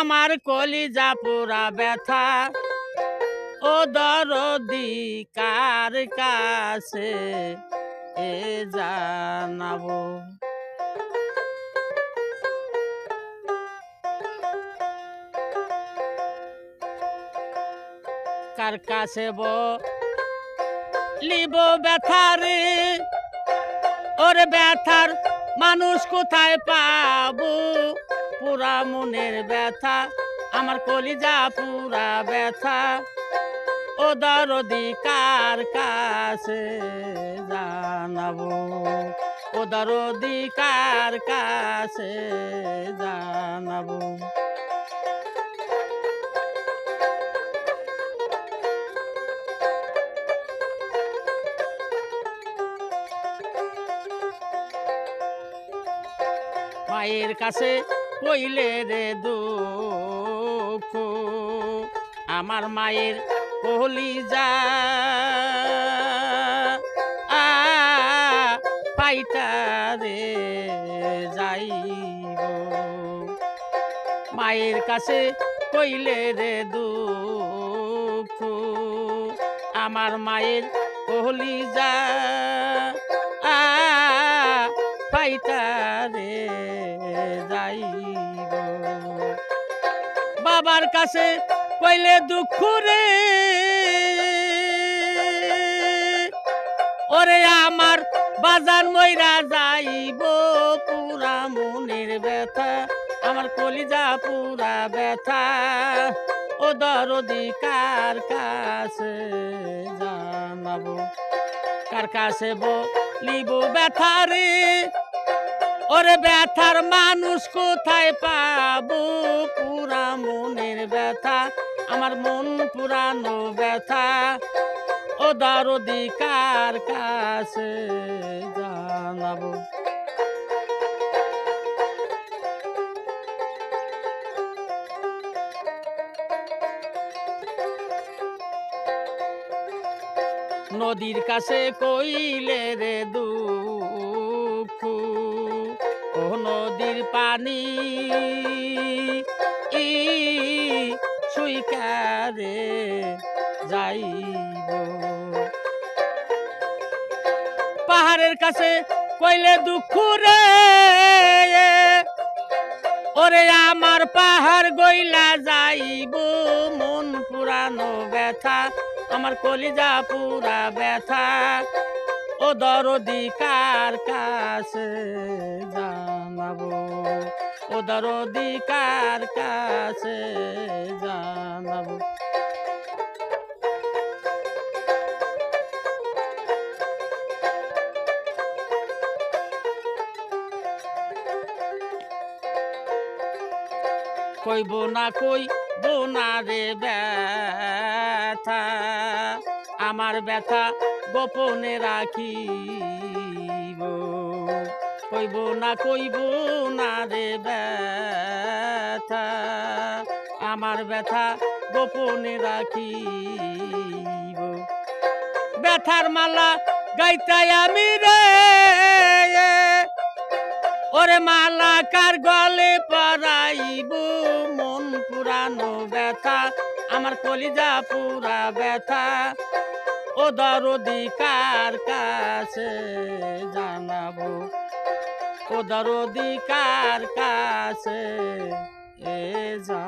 আমার কলিজা পুরা ব্যথা। ও দরদি, কার কাছে এ জানাব? কার কাছে লিব ব্যথার ওর ব্যথার মানুষ কোথায় পাবো? পুরা মনের ব্যথা, আমার কলিজা পুরা ব্যথা। ও দরদি কার কাছে জানাব? ও দরদি কার কাছে জানাব? মায়ের কাছে কইলে রে দুঃখ, আমার মায়ের কহলি যা পাইটা রে যাইব। মায়ের কাছে কইলে রে দুঃখ, আমার মায়ের কহলি যা আ, পাইটা রে যাইব। বাবার কাছে কইলে দুঃখ রে। ওরে আমার বাজার ময়রা যাইব পুরা মনের ব্যথা আমার কলিজা পুরা ব্যথা। ও দরদি কার কাছে জানাব কার কাছে বলিব ব্যথা রে? ওরে ব্যথার মানুষ কোথায় পাবো? পুরা মনের ব্যথা, আমার মন পুরানো ব্যথা। ও দরদি কার কাছে জানাব? নদীর কাছে কইলে রে ও নদীর পানি। ই সুইকারে যাইব। পাহাড়ের কাছে কইলে দুঃখ রে। ওরে আমার পাহাড় গইলা যাইব। মন পুরানো ব্যথা, আমার কলিজা পুরা ব্যথা। ও দরদি কার কাছে জানাব? ও দরদি কার কাছে জানাব? কইব না কই না রে ব্যথা? আমার ব্যথা গোপনে রাখিব। কইব না কইব না রে ব্যথা, আমার ব্যথা গোপনে রাখিব। ব্যথার মালা গাইতাই আমি রে, ওরে মালা কার গলে পরাইব? মন পুরানো ব্যথা, আমার কলিজা পুরা ব্যথা ও দরদিকার কাছে জানাব ও দরদিকার কাছে এ যা.